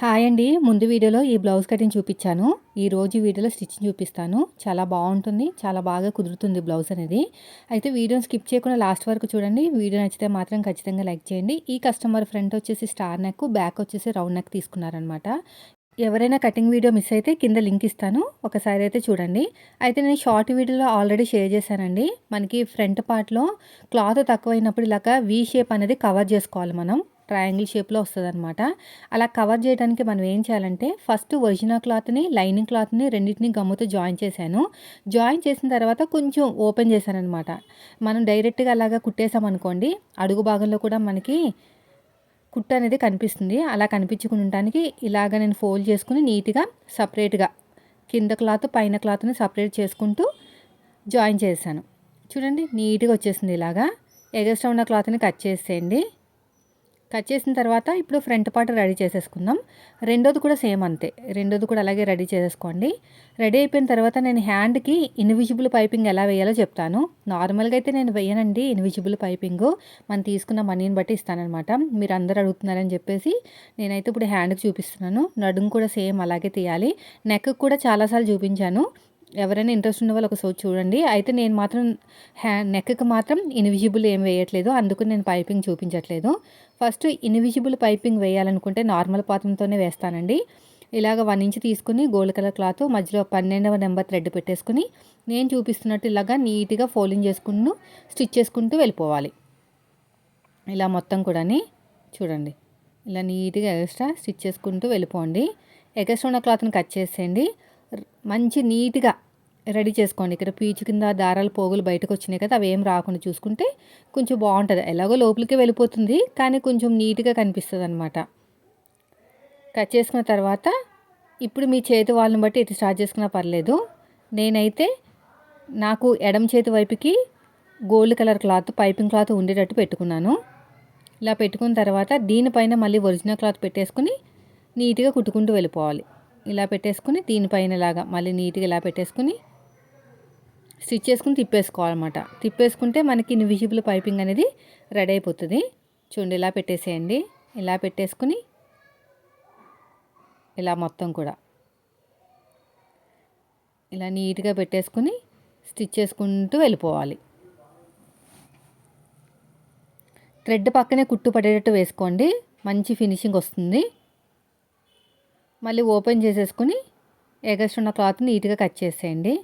Hi అండి. ముందు వీడియోలో ఈ బ్లౌజ్ కటింగ్ చూపించాను. ఈ రోజు వీడియోలో స్టిచ్చింగ్ చూపిస్తాను. చాలా బాగుంటుంది. చాలా బాగా కుదురుతుంది బ్లౌజ్ అనేది. అయితే వీడియోని స్కిప్ చేయకుండా లాస్ట్ వరకు చూడండి. వీడియో నచ్చితే మాత్రం ఖచ్చితంగా లైక్ చేయండి. ఈ కస్టమర్ ఫ్రంట్ వచ్చేసి స్టార్ నెక్ బ్యాక్ వచ్చేసి రౌండ్ నెక్ తీసుకున్నారనమాట ఎవరైనా కటింగ్ వీడియో మిస్ అయితే కింద లింక్ ఇస్తాను. ఒకసారి అయితే చూడండి. అయితే నేను షార్ట్ వీడియోలో ఆల్రెడీ షేర్ చేశానండి. మనకి ఫ్రంట్ పార్ట్లో క్లాత్ తక్కువైనప్పుడు ఇలాగ వీ షేప్ అనేది కవర్ చేసుకోవాలి మనం. ట్రయాంగిల్ షేప్లో వస్తుంది అనమాట అలా కవర్ చేయడానికి మనం ఏం చేయాలంటే ఫస్ట్ ఒరిజినల్ క్లాత్ని లైనింగ్ క్లాత్ని రెండింటిని గమ్ముతో జాయిన్ చేశాను. జాయిన్ చేసిన తర్వాత కొంచెం ఓపెన్ చేశాను అనమాట మనం డైరెక్ట్గా అలాగా కుట్టేసామనుకోండి అడుగు భాగంలో కూడా మనకి కుట్ట అనేది కనిపిస్తుంది. అలా కనిపించుకుంటానికి ఇలాగ నేను ఫోల్డ్ చేసుకుని నీట్గా సపరేట్గా కింద క్లాత్ పైన క్లాత్ని సపరేట్ చేసుకుంటూ జాయిన్ చేశాను. చూడండి నీట్గా వచ్చేసింది ఇలాగా. ఎగస్ట్రా ఉన్న క్లాత్ని కట్ చేసేయండి. కట్ చేసిన తర్వాత ఇప్పుడు ఫ్రంట్ పార్ట్ రెడీ చేసేసుకుందాం. రెండోది కూడా సేమ్ అంతే. రెండోది కూడా అలాగే రెడీ చేసేసుకోండి. రెడీ అయిపోయిన తర్వాత నేను హ్యాండ్కి ఇన్విజిబుల్ పైపింగ్ ఎలా వేయాలో చెప్తాను. నార్మల్గా అయితే నేను వేయనండి ఇన్విజిబుల్ పైపింగ్. మనం తీసుకున్న మనీని బట్టి ఇస్తానమాట మీరు అందరు అడుగుతున్నారని చెప్పేసి నేనైతే ఇప్పుడు హ్యాండ్కి చూపిస్తున్నాను. నడుము కూడా సేమ్ అలాగే తీయాలి. నెక్ కూడా చాలాసార్లు చూపించాను. ఎవరైనా ఇంట్రెస్ట్ ఉన్న వాళ్ళు ఒకసారి చూడండి. అయితే నేను మాత్రం హ్యా నెక్కి మాత్రం ఇన్విజిబుల్ ఏం వేయట్లేదు. అందుకు నేను పైపింగ్ చూపించట్లేదు. ఫస్ట్ ఇన్విజిబుల్ పైపింగ్ వేయాలనుకుంటే నార్మల్ పాత్రంతోనే వేస్తానండి. ఇలాగ వన్ ఇంచ్ తీసుకుని గోల్డ్ కలర్ క్లాత్ మధ్యలో పన్నెండవ నెంబర్ థ్రెడ్ పెట్టేసుకుని నేను చూపిస్తున్నట్టు ఇలాగా నీట్గా ఫోల్డింగ్ చేసుకుంటూ స్టిచ్ చేసుకుంటూ వెళ్ళిపోవాలి. ఇలా మొత్తం కూడా చూడండి. ఇలా నీట్గా ఎక్స్ట్రా స్టిచ్ చేసుకుంటూ వెళ్ళిపోండి. ఎగస్ట్రా ఉన్న క్లాత్ని కట్ చేసేయండి. మంచి నీట్గా రెడీ చేసుకోండి. ఇక్కడ పీచు కింద దారాలు పోగులు బయటకు వచ్చినాయి కదా అవి ఏం రాకుండా చూసుకుంటే కొంచెం బాగుంటుంది. ఎలాగో లోపలికి వెళ్ళిపోతుంది కానీ కొంచెం నీట్గా కనిపిస్తుంది అనమాట కట్ చేసుకున్న తర్వాత ఇప్పుడు మీ చేతి వాళ్ళని బట్టి ఇటు స్టార్ట్ చేసుకున్నా పర్లేదు. నేనైతే నాకు ఎడమ చేతి వైపుకి gold colour cloth piping cloth ఉండేటట్టు పెట్టుకున్నాను. ఇలా పెట్టుకున్న తర్వాత దీనిపైన మళ్ళీ ఒరిజినల్ క్లాత్ పెట్టేసుకుని నీట్గా కుట్టుకుంటూ వెళ్ళిపోవాలి. ఇలా పెట్టేసుకుని దీనిపైన లాగా మళ్ళీ నీట్గా ఇలా పెట్టేసుకుని స్టిచ్ చేసుకుని తిప్పేసుకోవాలన్నమాట. తిప్పేసుకుంటే మనకి ఇన్విజిబుల్ పైపింగ్ అనేది రెడీ అయిపోతుంది. చూడండి ఇలా పెట్టేసేయండి. ఇలా పెట్టేసుకుని ఇలా మొత్తం కూడా. ఇలా నీట్గా పెట్టేసుకుని స్టిచ్ చేసుకుంటూ వెళ్ళిపోవాలి. థ్రెడ్ పక్కనే కుట్టు పడేటట్టు వేసుకోండి. మంచి ఫినిషింగ్ వస్తుంది. మళ్ళీ ఓపెన్ చేసేసుకుని ఎగస్ట్రున్న క్లాత్ నీట్గా కట్ చేసేయండి.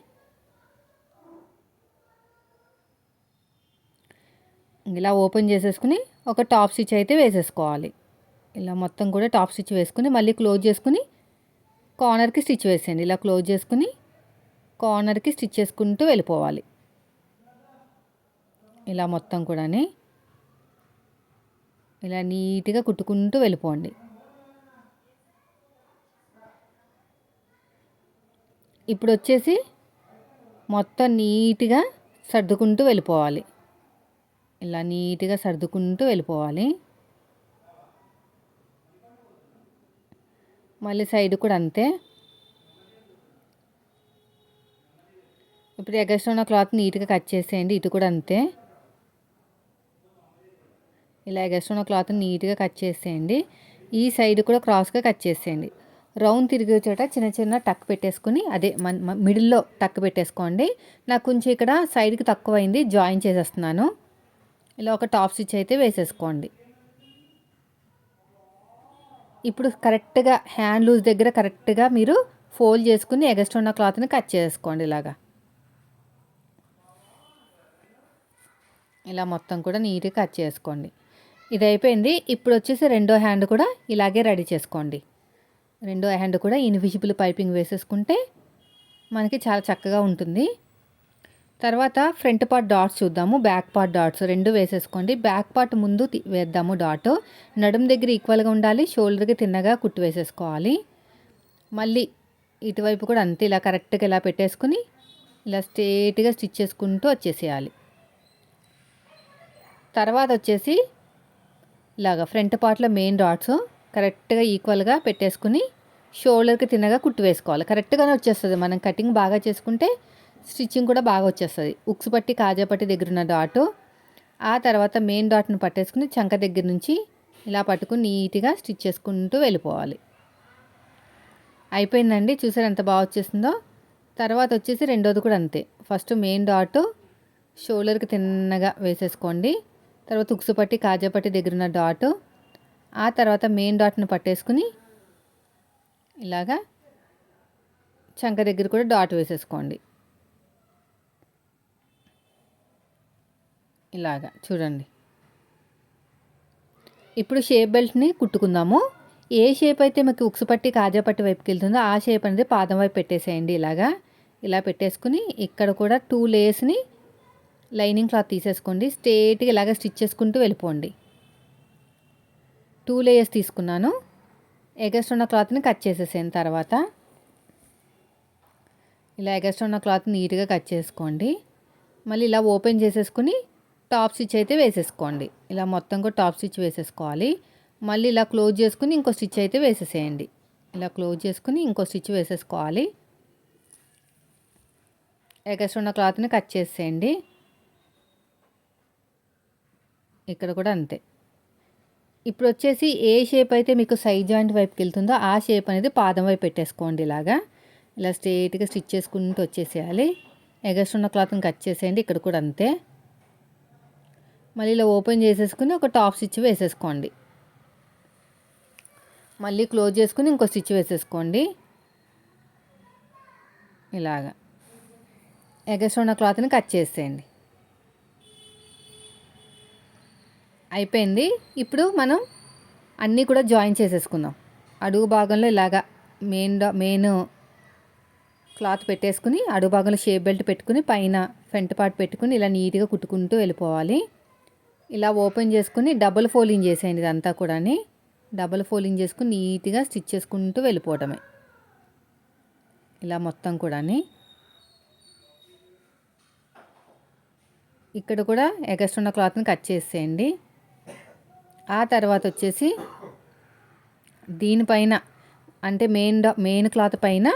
ఇలా ఓపెన్ చేసేసుకుని ఒక టాప్ స్టిచ్ అయితే వేసేసుకోవాలి. ఇలా మొత్తం కూడా టాప్ స్టిచ్ వేసుకుని మళ్ళీ క్లోజ్ చేసుకుని కార్నర్కి స్టిచ్ వేసేయండి. ఇలా క్లోజ్ చేసుకుని కార్నర్కి స్టిచ్ చేసుకుంటూ వెళ్ళిపోవాలి. ఇలా మొత్తం కూడా ఇలా నీట్గా కుట్టుకుంటూ వెళ్ళిపోండి. ఇప్పుడు వచ్చేసి మొత్తం నీట్గా సర్దుకుంటూ వెళ్ళిపోవాలి. ఇలా నీట్గా సర్దుకుంటూ వెళ్ళిపోవాలి. మళ్ళీ సైడ్ కూడా అంతే. ఇప్పుడు ఎగస్ట్ ఉన్న క్లాత్ నీట్గా కట్ చేసేయండి ఇటు కూడా అంతే. ఇలా ఎగస్ట్ ఉన్న క్లాత్ నీట్గా కట్ చేసేయండి. ఈ సైడ్ కూడా క్రాస్గా కట్ చేసేయండి. రౌండ్ తిరిగే చోట చిన్న చిన్న టక్ పెట్టేసుకుని అదే మిడిల్లో టక్ పెట్టేసుకోండి. నాకు కొంచెం ఇక్కడ సైడ్కి తక్కువైంది జాయిన్ చేసేస్తున్నాను. ఇలా ఒక టాప్ స్టిచ్ అయితే వేసేసుకోండి. ఇప్పుడు కరెక్ట్గా హ్యాండ్ లూజ్ దగ్గర కరెక్ట్గా మీరు ఫోల్డ్ చేసుకుని ఎగస్ట్ ఉన్న క్లాత్ని కట్ చేసుకోండి ఇలాగా. ఇలా మొత్తం కూడా నీట్గా కట్ చేసుకోండి. ఇది అయిపోయింది. ఇప్పుడు వచ్చేసి రెండో హ్యాండ్ కూడా ఇలాగే రెడీ చేసుకోండి. రెండో హ్యాండ్ కూడా ఇన్విజిబుల్ పైపింగ్ వేసేసుకుంటే మనకి చాలా చక్కగా ఉంటుంది. తర్వాత ఫ్రంట్ పార్ట్ డాట్స్ చూద్దాము బ్యాక్ పార్ట్ డాట్స్ రెండు వేసేసుకోండి. బ్యాక్ పార్ట్ ముందు వేద్దాము డాట్. నడుము దగ్గర ఈక్వల్గా ఉండాలి షోల్డర్కి తిన్నగా కుట్టు వేసేసుకోవాలి. మళ్ళీ ఇటువైపు కూడా అంతే ఇలా కరెక్ట్గా ఇలా పెట్టేసుకుని ఇలా స్ట్రేట్గా స్టిచ్ చేసుకుంటూ వచ్చేసేయాలి. తర్వాత వచ్చేసి ఇలాగ ఫ్రంట్ పార్ట్లో మెయిన్ డాట్స్ కరెక్ట్గా ఈక్వల్గా పెట్టేసుకుని షోల్డర్కి తిన్నగా కుట్టు వేసుకోవాలి. కరెక్ట్గానే వచ్చేస్తుంది. మనం కటింగ్ బాగా చేసుకుంటే స్టిచ్చింగ్ కూడా బాగా వచ్చేస్తుంది. ఉక్స్ పట్టి కాజా పట్టి దగ్గర ఉన్న డాట్ ఆ తర్వాత మెయిన్ డాట్ను పట్టేసుకుని చంక దగ్గర నుంచి ఇలా పట్టుకుని నీట్గా స్టిచ్ చేసుకుంటూ వెళ్ళిపోవాలి. అయిపోయిందండి. చూసారు ఎంత బాగా వచ్చేసిందో? తర్వాత వచ్చేసి రెండోది కూడా అంతే. ఫస్ట్ మెయిన్ డాట్ షోల్డర్కి తిన్నగా వేసేసుకోండి. తర్వాత ఉక్సు పట్టి కాజా పట్టి దగ్గర ఉన్న డాట్ ఆ తర్వాత మెయిన్ డాట్ను పట్టేసుకుని ఇలాగా చంక దగ్గర కూడా డాట్ వేసేసుకోండి. ఇలాగా చూడండి. ఇప్పుడు షేప్ బెల్ట్ని కుట్టుకుందాము. ఏ షేప్ అయితే మీకు ఉక్సు పట్టి కాజా పట్టి వైపుకి వెళ్తుందో ఆ షేప్ అనేది పాదం వైపు పెట్టేసేయండి ఇలాగా. ఇలా పెట్టేసుకుని ఇక్కడ కూడా టూ లేయర్స్ని లైనింగ్ క్లాత్ తీసేసుకోండి. స్ట్రేట్గా ఇలాగ స్టిచ్ చేసుకుంటూ వెళ్ళిపోండి. టూ లేయర్స్ తీసుకున్నాను. ఎగస్ట్ ఉన్న క్లాత్ని కట్ చేసేసాను తర్వాత ఇలా ఎగస్ట్ ఉన్న క్లాత్ నీట్గా కట్ చేసుకోండి. మళ్ళీ ఇలా ఓపెన్ చేసేసుకుని టాప్ స్టిచ్ అయితే వేసేసుకోండి. ఇలా మొత్తం కూడా టాప్ స్టిచ్ వేసేసుకోవాలి. మళ్ళీ ఇలా క్లోజ్ చేసుకుని ఇంకో స్టిచ్ అయితే వేసేసేయండి. ఇలా క్లోజ్ చేసుకుని ఇంకో స్టిచ్ వేసేసుకోవాలి. ఎగస్ట్ ఉన్న క్లాత్ని కట్ చేసేయండి. ఇక్కడ కూడా అంతే. ఇప్పుడు వచ్చేసి ఏ షేప్ అయితే మీకు సైడ్ జాయింట్ వైపుకి వెళ్తుందో ఆ షేప్ అనేది పాదం వైపు పెట్టేసుకోండి ఇలాగా. ఇలా స్ట్రేట్గా స్టిచ్ చేసుకుంటూ వచ్చేసేయాలి. ఎగస్ట్ ఉన్న క్లాత్ని కట్ చేసేయండి. ఇక్కడ కూడా అంతే. మళ్ళీ ఇలా ఓపెన్ చేసేసుకుని ఒక టాప్ స్టిచ్ వేసేసుకోండి. మళ్ళీ క్లోజ్ చేసుకుని ఇంకో స్టిచ్ వేసేసుకోండి. ఇలాగా. ఎగస్ట్ ఉన్న క్లాత్ని కట్ చేసేయండి. అయిపోయింది. ఇప్పుడు మనం అన్నీ కూడా జాయిన్ చేసేసుకుందాం. అడుగు భాగంలో ఇలాగా మెయిన్ మెయిన్ క్లాత్ పెట్టేసుకుని అడుగు భాగంలో షేప్ బెల్ట్ పెట్టుకుని పైన ఫ్రంట్ పార్ట్ పెట్టుకుని ఇలా నీట్గా కుట్టుకుంటూ వెళ్ళిపోవాలి. ఇలా ఓపెన్ చేసుకుని డబుల్ ఫోల్డింగ్ చేసేయండి ఇదంతా కూడా డబుల్ ఫోల్డింగ్ చేసుకుని నీట్గా స్టిచ్ చేసుకుంటూ వెళ్ళిపోవటమే ఇలా మొత్తం కూడా ఇక్కడ కూడా ఎగస్ట్ ఉన్న క్లాత్ని కట్ చేసేయండి. ఆ తర్వాత వచ్చేసి దీనిపైన అంటే మెయిన్ మెయిన్ క్లాత్ పైన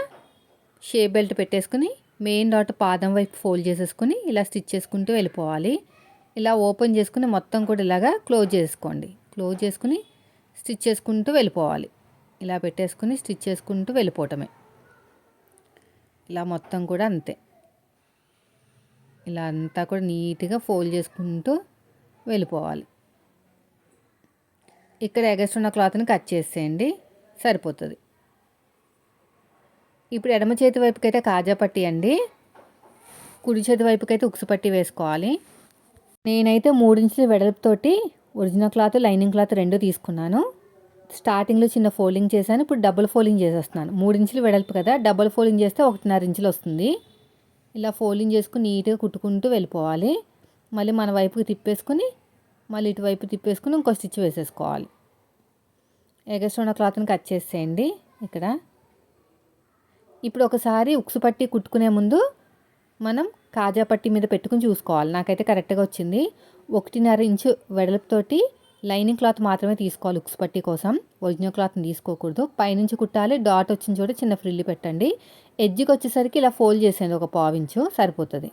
షేప్ బెల్ట్ పెట్టేసుకుని మెయిన్ డాట్ పాదం వైపు ఫోల్డ్ చేసేసుకుని ఇలా స్టిచ్ చేసుకుంటూ వెళ్ళిపోవాలి. ఇలా ఓపెన్ చేసుకుని మొత్తం కూడా ఇలాగా క్లోజ్ చేసుకోండి. క్లోజ్ చేసుకుని స్టిచ్ చేసుకుంటూ వెళ్ళిపోవాలి. ఇలా పెట్టేసుకుని స్టిచ్ చేసుకుంటూ వెళ్ళిపోవటమే. ఇలా మొత్తం కూడా అంతే. ఇలా అంతా కూడా నీట్గా ఫోల్డ్ చేసుకుంటూ వెళ్ళిపోవాలి. ఇక్కడ ఎగస్ట్రున్న క్లాత్ని కట్ చేసేయండి. సరిపోతుంది. ఇప్పుడు ఎడమ చేతి వైపుకైతే కాజా పట్టి అండి. కుడి చేతి వైపుకైతే ఉక్సు పట్టి వేసుకోవాలి. నేనైతే మూడించుల వెడల్పుతోటి ఒరిజినల్ క్లాత్ లైనింగ్ క్లాత్ రెండు తీసుకున్నాను. స్టార్టింగ్లో చిన్న ఫోల్డింగ్ చేశాను ఇప్పుడు డబుల్ ఫోల్డింగ్ చేసేస్తున్నాను. మూడించులు వెడల్పు కదా డబుల్ ఫోల్డింగ్ చేస్తే ఒకటిన్నర ఇంచులు వస్తుంది. ఇలా ఫోల్డింగ్ చేసుకుని నీట్గా కుట్టుకుంటూ వెళ్ళిపోవాలి. మళ్ళీ మన వైపుకి తిప్పేసుకుని మళ్ళీ ఇటువైపు తిప్పేసుకుని ఇంకో స్టిచ్ వేసేసుకోవాలి. ఎగస్ట్రా క్లాత్ని కట్ చేసేయండి ఇక్కడ. ఇప్పుడు ఒకసారి ఉక్సు పట్టి కుట్టుకునే ముందు మనం కాజా పట్టి మీద పెట్టుకుని చూసుకోవాలి. నాకైతే కరెక్ట్గా వచ్చింది. ఒకటిన్నర ఇంచు వెడల్పుతోటి లైనింగ్ క్లాత్ మాత్రమే తీసుకోవాలి ఉక్స్ పట్టి కోసం. ఒరిజినల్ క్లాత్ని తీసుకోకూడదు. పైనుంచి కుట్టాలి. డాట్ వచ్చిన చోట చిన్న ఫ్రిల్లి పెట్టండి. ఎడ్జ్కి వచ్చేసరికి ఇలా ఫోల్డ్ చేసేయండి. ఒక పావించు సరిపోతుంది.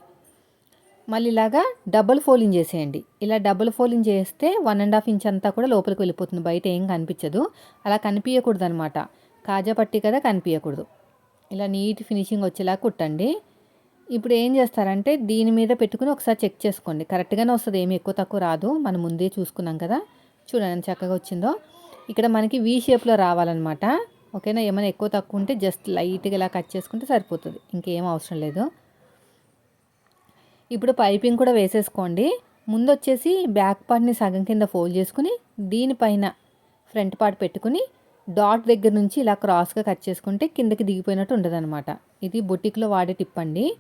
మళ్ళీ ఇలాగా డబుల్ ఫోల్డింగ్ చేసేయండి. ఇలా డబుల్ ఫోల్డింగ్ చేస్తే వన్ అండ్ హాఫ్ ఇంచ్ అంతా కూడా లోపలికి వెళ్ళిపోతుంది. బయట ఏం కనిపించదు. అలా కనిపించకూడదు అనమాట కాజా పట్టి కదా కనిపించకూడదు. ఇలా నీట్ ఫినిషింగ్ వచ్చేలా కుట్టండి. ఇప్పుడు ఏం చేస్తారంటే దీని మీద పెట్టుకుని ఒకసారి చెక్ చేసుకోండి. కరెక్ట్గానే వస్తుంది ఏమి ఎక్కువ తక్కువ రాదు. మనం ముందే చూసుకున్నాం కదా. చూడండి చక్కగా వచ్చిందో. ఇక్కడ మనకి వీ షేప్లో రావాలన్నమాట. ఓకేనా? ఏమైనా ఎక్కువ తక్కువ ఉంటే జస్ట్ లైట్గా ఇలా కట్ చేసుకుంటే సరిపోతుంది. ఇంకేం అవసరం లేదు. ఇప్పుడు పైపింగ్ కూడా వేసేసుకోండి. ముందు వచ్చేసి బ్యాక్ పార్ట్ని సగం కింద ఫోల్డ్ చేసుకుని దీనిపైన ఫ్రంట్ పార్ట్ పెట్టుకుని డాట్ దగ్గర నుంచి ఇలా క్రాస్గా కట్ చేసుకుంటే కిందకి దిగిపోయినట్టు ఉండదనమాట ఇది బొటిక్లో వాడే టిప్ అండి.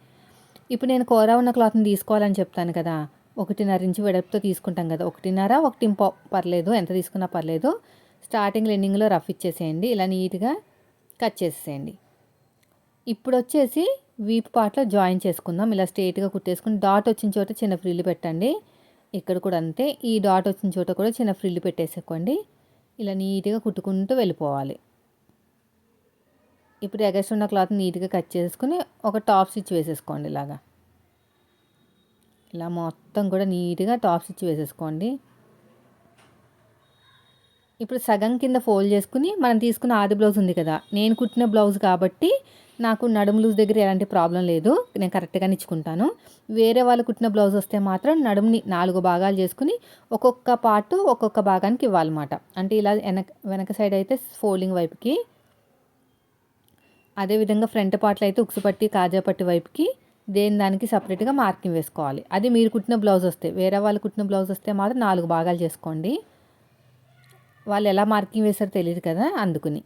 ఇప్పుడు నేను కూర ఉన్న క్లాత్ని తీసుకోవాలని చెప్తాను కదా. ఒకటిన్నర ఇంచు వెడల్పుతో తీసుకుంటాం కదా. ఒకటిన్నర ఒకటి పర్లేదు. ఎంత తీసుకున్నా పర్లేదు. స్టార్టింగ్ ఎండింగ్లో రఫ్ ఇచ్చేసేయండి. ఇలా నీట్గా కట్ చేసేయండి ఇప్పుడు వచ్చేసి వీపు పార్ట్లో జాయిన్ చేసుకుందాం. ఇలా స్ట్రేట్గా కుట్టేసుకుని డాట్ వచ్చిన చోట చిన్న ఫ్రిల్లు పెట్టండి. ఇక్కడ కూడా అంతే. ఈ డాట్ వచ్చిన చోట కూడా చిన్న ఫ్రిల్లు పెట్టేసుకోండి. ఇలా నీట్గా కుట్టుకుంటూ వెళ్ళిపోవాలి. ఇప్పుడు ఎగస్ట్ ఉన్న క్లాత్ నీట్గా కట్ చేసుకుని ఒక టాప్ స్టిచ్ వేసేసుకోండి ఇలాగా. ఇలా మొత్తం కూడా నీట్గా టాప్ స్టిచ్ వేసేసుకోండి. ఇప్పుడు సగం కింద ఫోల్డ్ చేసుకుని మనం తీసుకున్న ఆది బ్లౌజ్ ఉంది కదా నేను కుట్టిన బ్లౌజ్ కాబట్టి నాకు నడుము లూజ్ దగ్గర ఎలాంటి ప్రాబ్లం లేదు నేను కరెక్ట్గా ఇచ్చుకుంటాను వేరే వాళ్ళు కుట్టిన బ్లౌజ్ వస్తే మాత్రం నడుముని నాలుగు భాగాలు చేసుకుని ఒక్కొక్క పార్ట్ ఒక్కొక్క భాగానికి ఇవ్వాలన్నమాట. అంటే ఇలా వెనక వెనక సైడ్ అయితే ఫోల్డింగ్ వైపుకి అదేవిధంగా ఫ్రంట్ పార్ట్లో అయితే ఉక్సు పట్టి కాజా పట్టి వైపుకి దేని దానికి సపరేట్గా మార్కింగ్ వేసుకోవాలి. అది మీరు కుట్టిన బ్లౌజ్ వస్తే వేరే వాళ్ళు కుట్టిన బ్లౌజ్ వస్తే మాత్రం నాలుగు భాగాలు చేసుకోండి. వాళ్ళు ఎలా మార్కింగ్ వేశారో తెలియదు కదా అందుకుని.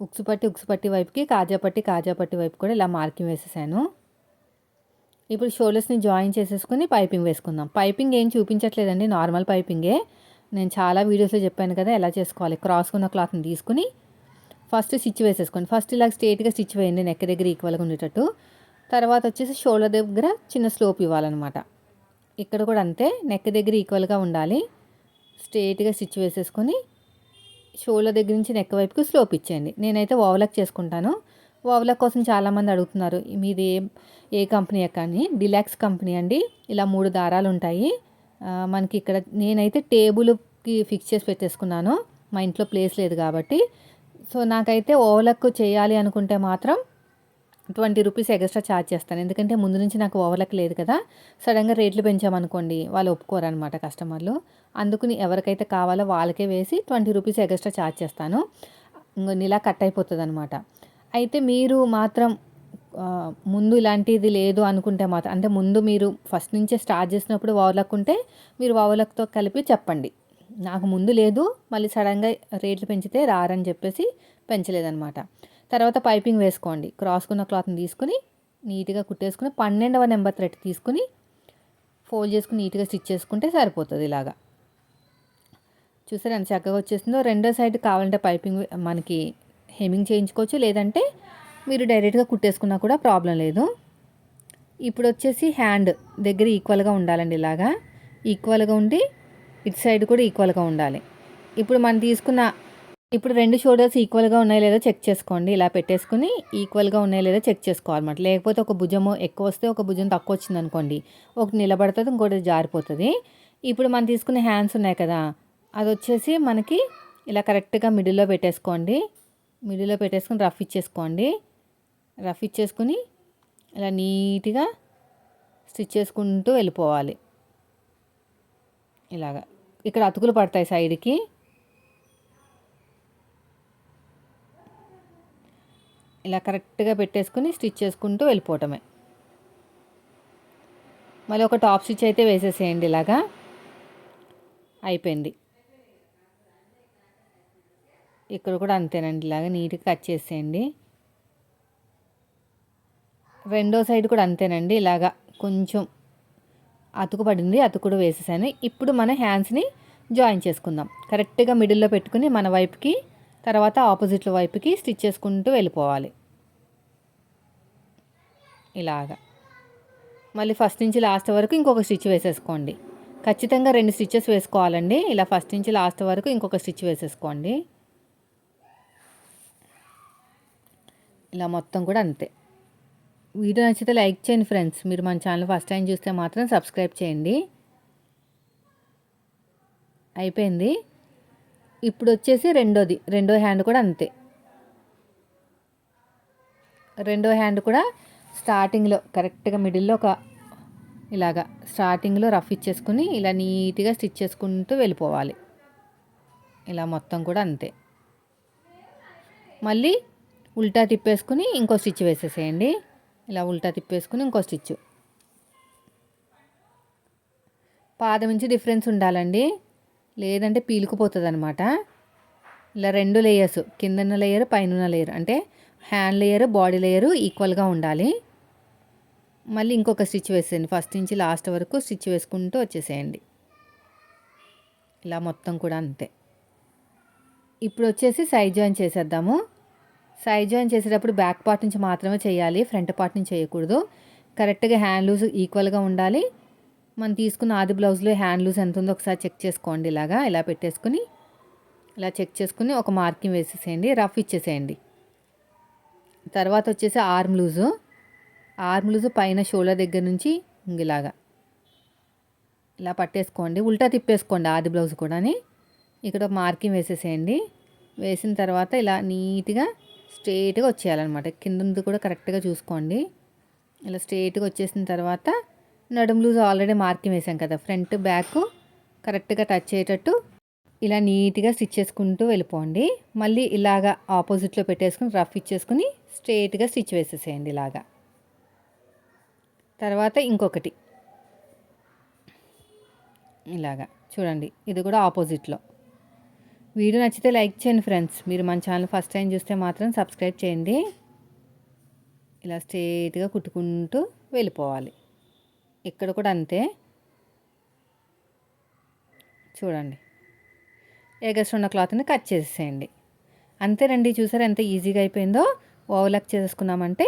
ఉక్సు పట్టి ఉక్సు పట్టి వైపుకి కాజా పట్టి కాజా పట్టి వైపు కూడా ఇలా మార్కింగ్ వేసేసాను. ఇప్పుడు షోల్డర్స్ని జాయిన్ చేసేసుకుని పైపింగ్ వేసుకుందాం. పైపింగ్ ఏం చూపించట్లేదండి నార్మల్ పైపింగే నేను చాలా వీడియోస్లో చెప్పాను కదా ఎలా చేసుకోవాలి? క్రాస్ ఉన్న క్లాత్ని తీసుకుని ఫస్ట్ స్టిచ్ వేసేసుకోండి. ఫస్ట్ ఇలా స్ట్రేట్గా స్టిచ్ వేయండి నెక్ దగ్గర ఈక్వల్గా ఉండేటట్టు. తర్వాత వచ్చేసి షోల్డర్ దగ్గర చిన్న స్లోప్ ఇవ్వాలన్నమాట. ఇక్కడ కూడా అంతే నెక్ దగ్గర ఈక్వల్గా ఉండాలి. స్ట్రేట్గా స్టిచ్ వేసేసుకొని షోల్డర్ దగ్గర నుంచి నెక్ వైపుకి స్లోప్ ఇచ్చేయండి. నేనైతే ఓవలక్ చేసుకుంటాను. ఓవలక్ కోసం చాలామంది అడుగుతున్నారు మీది ఏ ఏ కంపెనీ కానీ డిలాక్స్ కంపెనీ అండి. ఇలా మూడు దారాలు ఉంటాయి. మనకి ఇక్కడ నేనైతే టేబుల్కి ఫిక్స్ చేసి పెట్టేసుకున్నాను. మా ఇంట్లో ప్లేస్ లేదు కాబట్టి. సో నాకైతే ఓవలక్ చేయాలి అనుకుంటే మాత్రం ట్వంటీ రూపీస్ ఎక్స్ట్రా ఛార్జ్ చేస్తాను. ఎందుకంటే ముందు నుంచి నాకు ఓవర్లక్ లేదు కదా. సడన్గా రేట్లు పెంచామనుకోండి వాళ్ళు ఒప్పుకోరు అనమాట కస్టమర్లు. అందుకుని ఎవరికైతే కావాలో వాళ్ళకే వేసి ట్వంటీ రూపీస్ ఎక్స్ట్రా ఛార్జ్ చేస్తాను. ఇలా కట్ అయిపోతుంది అనమాట అయితే మీరు మాత్రం ముందు ఇలాంటిది లేదు అనుకుంటే మాత్రం అంటే ముందు మీరు ఫస్ట్ నుంచే స్టార్ట్ చేసినప్పుడు ఓవర్లక్ ఉంటే మీరు ఓవర్లక్తో కలిపి చెప్పండి. నాకు ముందు లేదు మళ్ళీ సడన్గా రేట్లు పెంచితే రారని చెప్పేసి పెంచలేదనమాట తర్వాత పైపింగ్ వేసుకోండి. క్రాస్కున్న క్లాత్ని తీసుకుని నీట్గా కుట్టేసుకుని పన్నెండవ నెంబర్ థ్రెడ్ తీసుకుని ఫోల్డ్ చేసుకుని నీట్గా స్టిచ్ చేసుకుంటే సరిపోతుంది ఇలాగా. చూసారు ఎంత చక్కగా వచ్చేసిందో? రెండో సైడ్ కావాలంటే పైపింగ్ మనకి హెమింగ్ చేయించుకోవచ్చు. లేదంటే మీరు డైరెక్ట్గా కుట్టేసుకున్నా కూడా ప్రాబ్లం లేదు. ఇప్పుడు వచ్చేసి హ్యాండ్ దగ్గర ఈక్వల్గా ఉండాలండి ఇలాగా. ఈక్వల్గా ఉండి ఇటు సైడ్ కూడా ఈక్వల్గా ఉండాలి. ఇప్పుడు మనం తీసుకున్న ఇప్పుడు రెండు షోల్డర్స్ ఈక్వల్గా ఉన్నాయో లేదో చెక్ చేసుకోండి. ఇలా పెట్టేసుకుని ఈక్వల్గా ఉన్నాయో లేదో చెక్ చేసుకోవాలన్నమాట. లేకపోతే ఒక భుజము ఎక్కువ వస్తే ఒక భుజం తక్కువ వచ్చింది అనుకోండి. ఒకటి నిలబడుతుంది ఇంకోటి జారిపోతుంది. ఇప్పుడు మనం తీసుకునే హ్యాండ్స్ ఉన్నాయి కదా అది వచ్చేసి మనకి ఇలా కరెక్ట్గా మిడిల్లో పెట్టేసుకోండి. మిడిల్లో పెట్టేసుకుని రఫ్ ఇచ్చేసుకోండి. రఫ్ ఇచ్చేసుకుని ఇలా నీట్గా స్టిచ్ చేసుకుంటూ వెళ్ళిపోవాలి. ఇలాగా. ఇక్కడ అతుకులు పడతాయి సైడ్కి. ఇలా కరెక్ట్గా పెట్టేసుకుని స్టిచ్ చేసుకుంటూ వెళ్ళిపోవటమే. మళ్ళీ ఒక టాప్ స్టిచ్ అయితే వేసేసేయండి ఇలాగా. అయిపోయింది. ఇక్కడ కూడా అంతేనండి ఇలాగా నీట్గా కట్ చేసేయండి. రెండో సైడ్ కూడా అంతేనండి ఇలాగా కొంచెం అతుకు పడింది అతుకు కూడా వేసేసాను. ఇప్పుడు మన హ్యాండ్స్ని జాయిన్ చేసుకుందాం. కరెక్ట్గా మిడిల్లో పెట్టుకుని మన వైపుకి తర్వాత ఆపోజిట్ వైపుకి స్టిచ్ చేసుకుంటూ వెళ్ళిపోవాలి. ఇలాగా. మళ్ళీ ఫస్ట్ నుంచి లాస్ట్ వరకు ఇంకొక స్టిచ్ వేసేసుకోండి. ఖచ్చితంగా రెండు స్టిచ్చెస్ వేసుకోవాలండి. ఇలా ఫస్ట్ నుంచి లాస్ట్ వరకు ఇంకొక స్టిచ్ వేసేసుకోండి. ఇలా మొత్తం కూడా అంతే. వీడియో నచ్చితే లైక్ చేయండి ఫ్రెండ్స్. మీరు మన ఛానల్ ఫస్ట్ టైం చూస్తే మాత్రం సబ్స్క్రైబ్ చేయండి. అయిపోయింది. ఇప్పుడు వచ్చేసి రెండోది. రెండో హ్యాండ్ కూడా అంతే. రెండో హ్యాండ్ కూడా స్టార్టింగ్లో కరెక్ట్గా మిడిల్లో ఒక ఇలాగా స్టార్టింగ్లో రఫ్ ఇచ్చేసుకుని ఇలా నీట్గా స్టిచ్ చేసుకుంటూ వెళ్ళిపోవాలి. ఇలా మొత్తం కూడా అంతే. మళ్ళీ ఉల్టా తిప్పేసుకుని ఇంకో స్టిచ్ వేసేసేయండి. ఇలా ఉల్టా తిప్పేసుకుని ఇంకో స్టిచ్. పాదం నుంచి డిఫరెన్స్ ఉండాలండి. లేదంటే పీలుకుపోతుంది అనమాట ఇలా రెండు లేయర్స్ కిందన్న లేయర్ పైన లేయర్ అంటే హ్యాండ్ లేయర్ బాడీ లేయరు ఈక్వల్గా ఉండాలి. మళ్ళీ ఇంకొక స్టిచ్ వేసేయండి. ఫస్ట్ నుంచి లాస్ట్ వరకు స్టిచ్ వేసుకుంటూ వచ్చేసేయండి. ఇలా మొత్తం కూడా అంతే. ఇప్పుడు వచ్చేసి సైడ్ జాయిన్ చేసేద్దాము. సైడ్ జాయిన్ చేసేటప్పుడు బ్యాక్ పార్ట్ నుంచి మాత్రమే చేయాలి ఫ్రంట్ పార్ట్ నుంచి చేయకూడదు. కరెక్ట్గా హ్యాండ్ లూజ్ ఈక్వల్గా ఉండాలి. మనం తీసుకున్న ఆది బ్లౌజ్లో హ్యాండ్ లూజ్ ఎంత ఉందో ఒకసారి చెక్ చేసుకోండి ఇలాగా. ఇలా పెట్టేసుకుని ఇలా చెక్ చేసుకుని ఒక మార్కింగ్ వేసేసేయండి రఫ్ ఇచ్చేసేయండి. తర్వాత వచ్చేసి ఆర్మ్ లూజు ఆర్మ్ లూజు పైన షోల్డర్ దగ్గర నుంచి ఇలాగా. ఇలా పట్టేసుకోండి. ఉల్టా తిప్పేసుకోండి ఆది బ్లౌజ్ కూడాని. ఇక్కడ మార్కింగ్ వేసేసేయండి. వేసిన తర్వాత ఇలా నీట్గా స్ట్రేట్గా వచ్చేయాలన్నమాట. కింద కూడా కరెక్ట్గా చూసుకోండి. ఇలా స్ట్రేట్గా వచ్చేసిన తర్వాత నడుము లూజ్ ఆల్రెడీ మార్కింగ్ వేసాం కదా ఫ్రంట్ బ్యాక్ కరెక్ట్గా టచ్ అయ్యేటట్టు ఇలా నీట్గా స్టిచ్ చేసుకుంటూ వెళ్ళిపోండి. మళ్ళీ ఇలాగా ఆపోజిట్లో పెట్టేసుకుని రఫ్ ఇచ్చేసుకుని స్ట్రేట్గా స్టిచ్ వేసేసేయండి ఇలాగా. తర్వాత ఇంకొకటి. ఇలాగా. చూడండి ఇది కూడా ఆపోజిట్లో. వీడియో నచ్చితే లైక్ చేయండి ఫ్రెండ్స్. మీరు మన ఛానల్ ఫస్ట్ టైం చూస్తే మాత్రం సబ్స్క్రైబ్ చేయండి. ఇలా స్ట్రేట్గా కుట్టుకుంటూ వెళ్ళిపోవాలి. ఇక్కడ కూడా అంతే. చూడండి. ఎగస్ట్ ఉన్న క్లాత్ని కట్ చేసేయండి అంతేనండి చూసారా ఎంత ఈజీగా అయిపోయిందో? ఓవర్లాక్ చేసుకున్నామంటే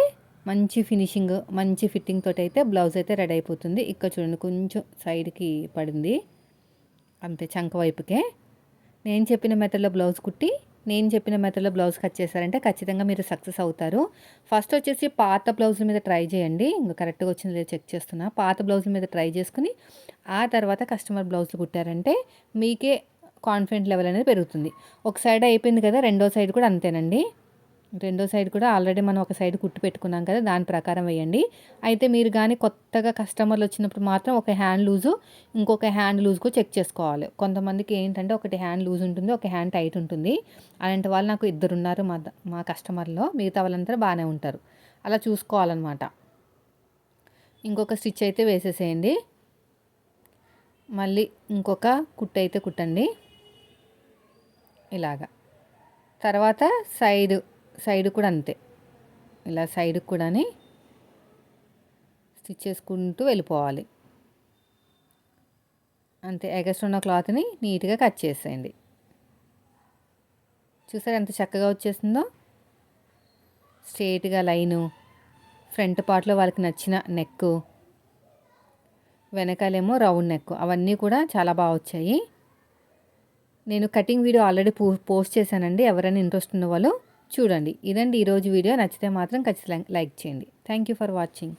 మంచి ఫినిషింగ్ మంచి ఫిట్టింగ్ తోటి అయితే బ్లౌజ్ అయితే రెడీ అయిపోతుంది. ఇక్కడ చూడండి కొంచెం సైడ్కి పడింది. అంతే చంక వైపుకే. నేను చెప్పిన మెథడ్లో బ్లౌజ్ కుట్టి నేను చెప్పిన మెథడ్లో బ్లౌజ్ కట్ చేశారంటే ఖచ్చితంగా మీరు సక్సెస్ అవుతారు. ఫస్ట్ వచ్చేసి పాత బ్లౌజ్ మీద ట్రై చేయండి. ఇంకా కరెక్ట్గా వచ్చిందో లేదో చెక్ చేస్తున్నా. పాత బ్లౌజ్ మీద ట్రై చేసుకుని ఆ తర్వాత కస్టమర్ బ్లౌజ్లు కుట్టారంటే మీకే కాన్ఫిడెంట్ లెవెల్ అనేది పెరుగుతుంది. ఒక సైడ్ అయిపోయింది కదా రెండో సైడ్ కూడా అంతేనండి. రెండో సైడ్ కూడా ఆల్రెడీ మనం ఒక సైడ్ కుట్టు పెట్టుకున్నాం కదా దాని ప్రకారం వేయండి. అయితే మీరు కానీ కొత్తగా కస్టమర్లు వచ్చినప్పుడు మాత్రం ఒక హ్యాండ్ లూజు ఇంకొక హ్యాండ్ లూజ్కు చెక్ చేసుకోవాలి. కొంతమందికి ఏంటంటే ఒకటి హ్యాండ్ లూజ్ ఉంటుంది ఒక హ్యాండ్ టైట్ ఉంటుంది. అలాంటి వాళ్ళు నాకు ఇద్దరు ఉన్నారు మా మా కస్టమర్లో మిగతా వాళ్ళంతా బాగానే ఉంటారు. అలా చూసుకోవాలన్నమాట. ఇంకొక స్టిచ్ అయితే వేసేసేయండి. మళ్ళీ ఇంకొక కుట్టు అయితే కుట్టండి. ఇలాగా. తర్వాత సైడ్ సైడ్ కూడా అంతే. ఇలా సైడ్ కూడా స్టిచ్ చేసుకుంటూ వెళ్ళిపోవాలి. అంతే ఎగస్ట్ ఉన్న క్లాత్ని నీట్గా కట్ చేసేయండి. చూసారు ఎంత చక్కగా వచ్చేసిందో? స్ట్రేట్గా లైను ఫ్రంట్ పార్ట్లో వాళ్ళకి నచ్చిన నెక్ వెనకాలేమో రౌండ్ నెక్ అవన్నీ కూడా చాలా బాగా వచ్చాయి. నేను కటింగ్ వీడియో ఆల్రెడీ పోస్ట్ చేశానండి. ఎవరైనా ఇంట్రెస్ట్ ఉన్న వాళ్ళు చూడండి. ఇదండి ఈరోజు వీడియో. నచ్చితే మాత్రం ఖచ్చితంగా లైక్ చేయండి. Thank you for watching